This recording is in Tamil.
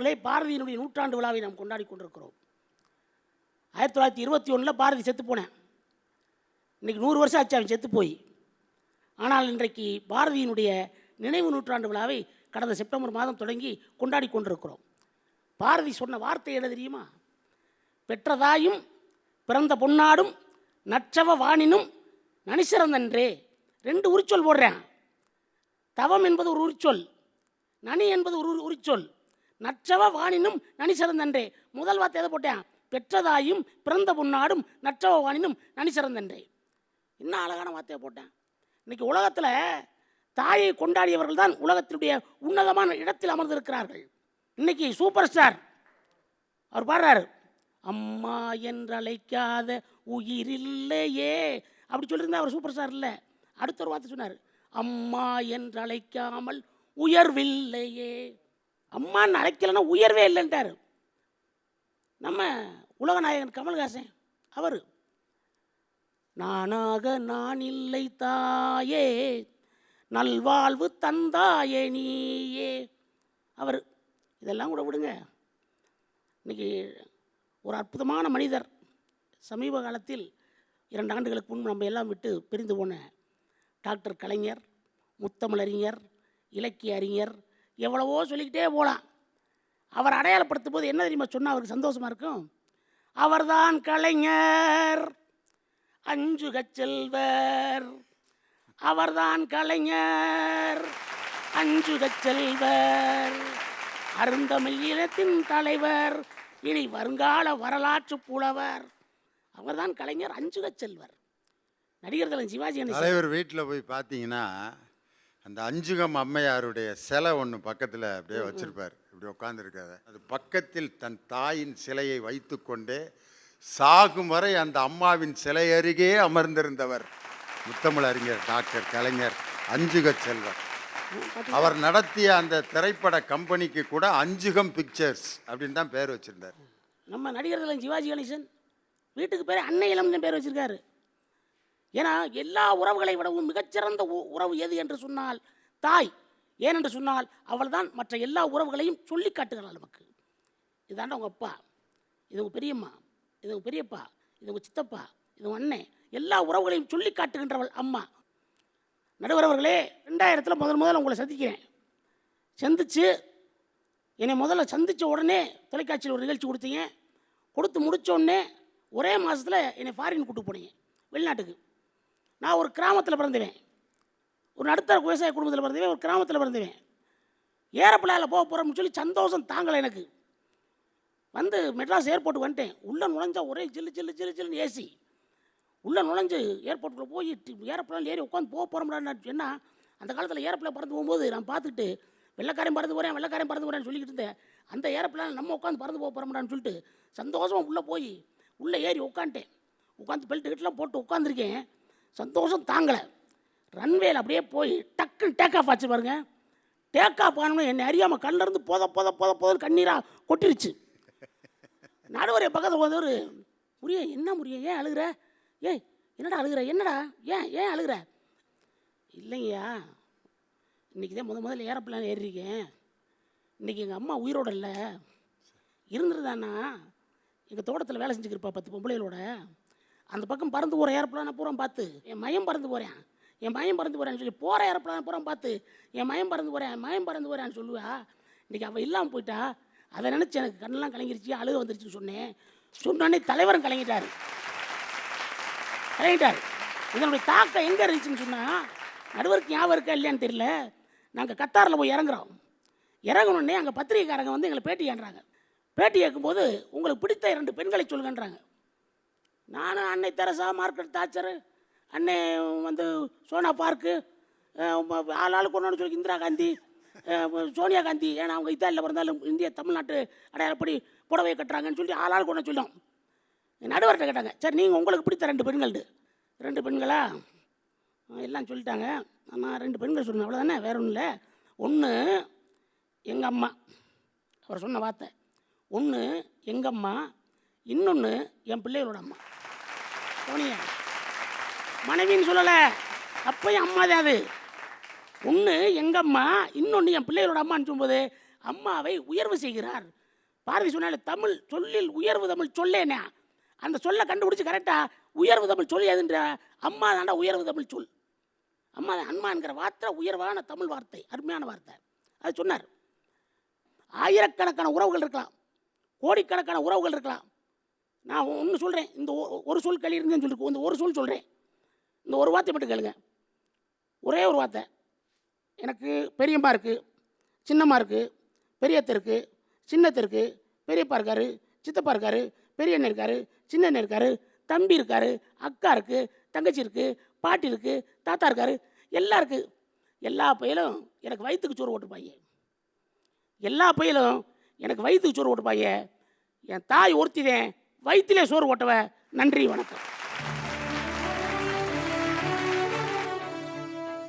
நடுவர்களே பாரதியினுடைய நூற்றாண்டு விழாவை நாம் கொண்டாடி கொண்டிருக்கிறோம். ஆயிரத்தி தொள்ளாயிரத்தி இருபத்தி ஒன்றில் பாரதி செத்து போனேன். இன்னைக்கு நூறு வருஷம் ஆச்சு அவன் செத்து போய். ஆனால் இன்றைக்கு பாரதியினுடைய நினைவு நூற்றாண்டு விழாவை கடந்த செப்டம்பர் மாதம் தொடங்கி கொண்டாடி கொண்டிருக்கிறோம். பாரதி சொன்ன வார்த்தை என்ன தெரியுமா? பெற்றதாயும் பிறந்த பொன்னாடும் நற்றவ வாணினும் நனிசிறந்தன்றே ரெண்டு உரிச்சொல் போடுறேன். தவம் என்பது ஒரு உரிச்சொல் நனி என்பது ஒரு உரிச்சொல். நற்றவ வாணினும் நனி சிறந்தன்றே முதல் வார்த்தை எதை போட்டேன்? பெற்றதாயும் பிறந்த பொன்னாடும் நற்றவ வாணினும் நனி சிறந்தன்றே இன்னும் அழகான வார்த்தையை போட்டேன். இன்னைக்கு உலகத்தில் தாயை கொண்டாடியவர்கள் தான் உலகத்தினுடைய உன்னதமான இடத்தில் அமர்ந்திருக்கிறார்கள். இன்னைக்கு சூப்பர் ஸ்டார் அவர் பாடுறாரு அம்மா என்றழைக்காத உயிரில்லையே. அப்படி சொல்லியிருந்தா அவர் சூப்பர் ஸ்டார் இல்லை. அடுத்த ஒரு வார்த்தை சொன்னார் அம்மா என்றழைக்காமல் உயர்வில்லையே. அம்மான்னு அழைக்கலைன்னா உயர்வே இல்லைன்ட்டார். நம்ம உலகநாயகன் கமல்ஹாசன் அவர். நானாக நான் இல்லை தாயே நல்வாழ்வு தந்தாயே நீயே அவர். இதெல்லாம் கூட விடுங்க. இன்னைக்கு ஒரு அற்புதமான மனிதர். சமீப காலத்தில் இரண்டு ஆண்டுகளுக்கு முன்பு நம்ம எல்லாம் விட்டு பிரிந்து போன டாக்டர் கலைஞர் முத்தமிழறிஞர் இலக்கிய அறிஞர் எவ்வளவோ சொல்லிக்கிட்டே போகலாம் அவர் அடையாளப்படுத்தும் போது என்ன தெரியுமா சொன்னால் அவருக்கு சந்தோஷமாக இருக்கும்? அவர்தான் கலைஞர் அஞ்சு செல்வர் அவர்தான் கலைஞர் அஞ்சு செல்வர் அருந்தமிழ் இனத்தின் தலைவர் இனி வருங்கால வரலாற்று புலவர். அவர்தான் கலைஞர் அஞ்சு செல்வர் நடிகர் தலைவர் சிவாஜி தலைவர் வீட்டில் போய் பார்த்தீங்கன்னா அந்த அஞ்சுகம் அம்மையாருடைய சிலை ஒன்று பக்கத்தில் அப்படியே வச்சிருப்பார். இப்படி உட்காந்துருக்காரு அது பக்கத்தில் தன் தாயின் சிலையை வைத்துக்கொண்டே சாகும் வரை அந்த அம்மாவின் சிலை அருகே அமர்ந்திருந்தவர். முத்தமிழ் அறிஞர் டாக்டர் கலைஞர் அஞ்சுக செல்வர் அவர் நடத்திய அந்த திரைப்பட கம்பெனிக்கு கூட அஞ்சுகம் பிக்சர்ஸ் அப்படின்னு தான் பேர் வச்சிருந்தார். நம்ம நடிகர் தலைவர் சிவாஜி கணேசன். வீட்டுக்கு பேர் அன்னை இளம்னு பேர் வச்சிருக்காரு. ஏன்னா எல்லா உறவுகளை விடவும் மிகச்சிறந்த உ- உறவு எது என்று சொன்னால் தாய். ஏனென்று சொன்னால் அவள் தான் மற்ற எல்லா உறவுகளையும் சொல்லி காட்டுகிறாள் நமக்கு. இதாண்டா உங்கள் அப்பா. இது உங்கள் பெரியம்மா. இது உங்கள் பெரியப்பா. இது உங்கள் சித்தப்பா. இது உங்கள் அண்ணன் எல்லா உறவுகளையும் சொல்லி காட்டுகின்றவள் அம்மா. நடுவரவர்களே ரெண்டாயிரத்தில் முதல் முதல்ல உங்களை சந்திக்கிறேன். சந்தித்து என்னை முதல்ல சந்தித்த உடனே தொலைக்காட்சியில் ஒரு நிகழ்ச்சி கொடுத்தீங்க. கொடுத்து முடித்த உடனே ஒரே மாதத்தில் என்னை ஃபாரின் கூப்பிட்டு போனீங்க. வெளிநாட்டுக்கு. நான் ஒரு கிராமத்தில் பிறந்துவேன். ஒரு நடுத்தர விவசாய குடும்பத்தில் பிறந்துவேன் ஒரு கிராமத்தில் பிறந்துவேன். ஏரோப்ளேனில் போக போகிறோம்னு சொல்லி சந்தோஷம் தாங்கலை எனக்கு. வந்து மெட்ராஸ் ஏர்போர்ட்டுக்கு வந்துட்டேன். உள்ளே நுழைஞ்சா ஒரே ஜில்லு ஜில்லு ஜில்லு ஜில்லுன்னு ஏசி உள்ளே நுழைஞ்சு ஏர்போர்ட்டுக்குள்ளே போய் ஏரோப்ளேன் ஏறி உட்காந்து போக போகிறோம்டா என்ன? அந்த காலத்தில் ஏரோப்ளேன் பறந்து போகும்போது நான் பார்த்துட்டு வெள்ளைக்காரன் பறந்து போகிறேன் வெள்ளைக்காரன் பறந்து போகிறேன்னு சொல்லிக்கிட்டு இருந்தேன். அந்த ஏரோப்ளேன் நம்ம உட்காந்து பறந்து போக போகிறோம்டான்னு சொல்லிட்டு சந்தோஷமாக உள்ளே போய் உள்ளே ஏறி உட்காந்துட்டேன் உட்காந்து பெல்ட் கிட்டலாம் போட்டு உட்காந்துருக்கேன் சந்தோஷம் தாங்கலை. ரன்வேல அப்படியே போய் டக்குன்னு டேக் ஆஃப் ஆச்சு பாருங்க. டேக் ஆஃப் ஆனோன்னு என்னை அறியாமல் கண்ணிலேருந்து போத போத போத போத கண்ணீராக கொட்டிருச்சு. நடுவரை பக்கத்தில் ஒரு முரிய என்ன முறிய ஏன் அழுகுற? ஏய் என்னடா அழுகுற? என்னடா? ஏன் ஏன் அழுகுற? இல்லைங்கய்யா இன்றைக்கி தான் முத முதல்ல ஏரோப்ளான் ஏறிருக்கேன். இன்றைக்கி எங்கள் அம்மா உயிரோட இல்லை. இருந்துருதானா எங்கள் தோட்டத்தில் வேலை செஞ்சுக்கிருப்பா பத்து பொம்பளைகளோட. அந்த பக்கம் பறந்து போகிற ஏரோப்ளேனை பூரா பார்த்து என் மயம் பறந்து போகிறேன் என் மயம் பறந்து போகிறேன்னு சொல்லி போகிற ஏரோப்ளேனை பூரா பார்த்து என் மயம் பறந்து போகிறேன் என் மயம் பறந்து போகிறேன்னு சொல்லுவா. இன்றைக்கி அவள் இல்லாமல் போயிட்டா அதை நினச்சி எனக்கு கண்ணெல்லாம் கலங்கிருச்சு அழுக வந்துருச்சுன்னு சொன்னேன். சொன்னோடனே தலைவரும் கலங்கிட்டார். கலங்கிட்டார். இதனுடைய தாக்கம் எங்கே இருந்துச்சுன்னு சொன்னால் நடுவருக்கு ஞாபகம் இருக்கா இல்லையான்னு தெரியல. நாங்கள் கத்தாரில் போய் இறங்குறோம். இறங்கினோடனே அங்கே பத்திரிகைக்காரங்க வந்து எங்களை பேட்டி ஏன்றாங்க பேட்டி கேட்கும்போது உங்களுக்கு பிடித்த இரண்டு பெண்களை சொல்லுங்கன்றாங்க. நானும் அன்னை தெரசா மார்க்கெட் தாச்சர் அன்னை வந்து சோனா பார்க்கு ஆளாளுக்கு ஆள் ஆளுக்கு ஒன்று சொல்லி இந்திரா காந்தி சோனியா காந்தி. ஏன்னா அவங்க இத்தாலியில் பிறந்தாலும் இந்திய தமிழ்நாட்டு அடையாளப்படி புடவை கட்டுறாங்கன்னு சொல்லி ஆள் ஆளுக்கு ஒன்று சொல்லும் நடுவர்கிட்ட கேட்டாங்க சரி நீங்கள் உங்களுக்கு பிடித்த ரெண்டு பெண்கள்டு. ரெண்டு பெண்களா? எல்லாம் சொல்லிட்டாங்க. நான் ரெண்டு பெண்கள் சொன்னேன் அவ்வளோதானே வேற ஒன்றும் இல்லை. ஒன்று எங்கள் அம்மா. அவர் சொன்ன வார்த்தை. ஒன்று எங்கள் அம்மா இன்னொன்று என் பிள்ளைகளோட அம்மா. சோனியா மனைவின்னு சொல்லலை. அப்பயும் அம்மா தான் அது. ஒன்று எங்கள் அம்மா இன்னொன்று என் பிள்ளைகளோட அம்மான்னு சொல்லும்போது அம்மாவை உயர்வு செய்கிறார். பாரதி சொன்னால தமிழ் சொல்லில் உயர்வு தமிழ் சொல்லேனே? அந்த சொல்லை கண்டுபிடிச்சி கரெக்டாக உயர்வு தமிழ் சொல்லியதுன்ற எதுன்ற அம்மா தாண்டா உயர்வு தமிழ் சொல். அம்மா அன்மாங்கிற வார்த்தை உயர்வான தமிழ் வார்த்தை அருமையான வார்த்தை. அது சொன்னார். ஆயிரக்கணக்கான உறவுகள் இருக்கலாம். கோடிக்கணக்கான உறவுகள் இருக்கலாம். நான் ஒன்று சொல்கிறேன் இந்த ஒரு சொல் கழியிருந்தேன்னு சொல்லிட்டு இந்த ஒரு சொல் சொல்கிறேன் இந்த ஒரு வார்த்தை மட்டும் கேளுங்க. ஒரே ஒரு வார்த்தை. எனக்கு பெரியம்மா இருக்குது சின்னம்மா இருக்குது பெரியத்த இருக்குது சின்னத்த இருக்குது பெரியப்பா இருக்காரு சித்தப்பா இருக்காரு பெரிய அண்ணன் இருக்காரு சின்ன அண்ணன் இருக்காரு தம்பி இருக்காரு அக்கா இருக்குது தங்கச்சி இருக்குது பாட்டி இருக்குது தாத்தா இருக்காரு எல்லாம் இருக்குது எல்லா பையலும் எனக்கு வயிற்றுக்கு சோறு ஓட்டுப்பாங்க எல்லா பையலும் எனக்கு வயிற்றுக்கு சோறு ஓட்டுப்பாங்க என் தாய் ஒருத்திதேன். வயிற்றிலே சோறு ஓட்டவ நன்றி வணக்கம்.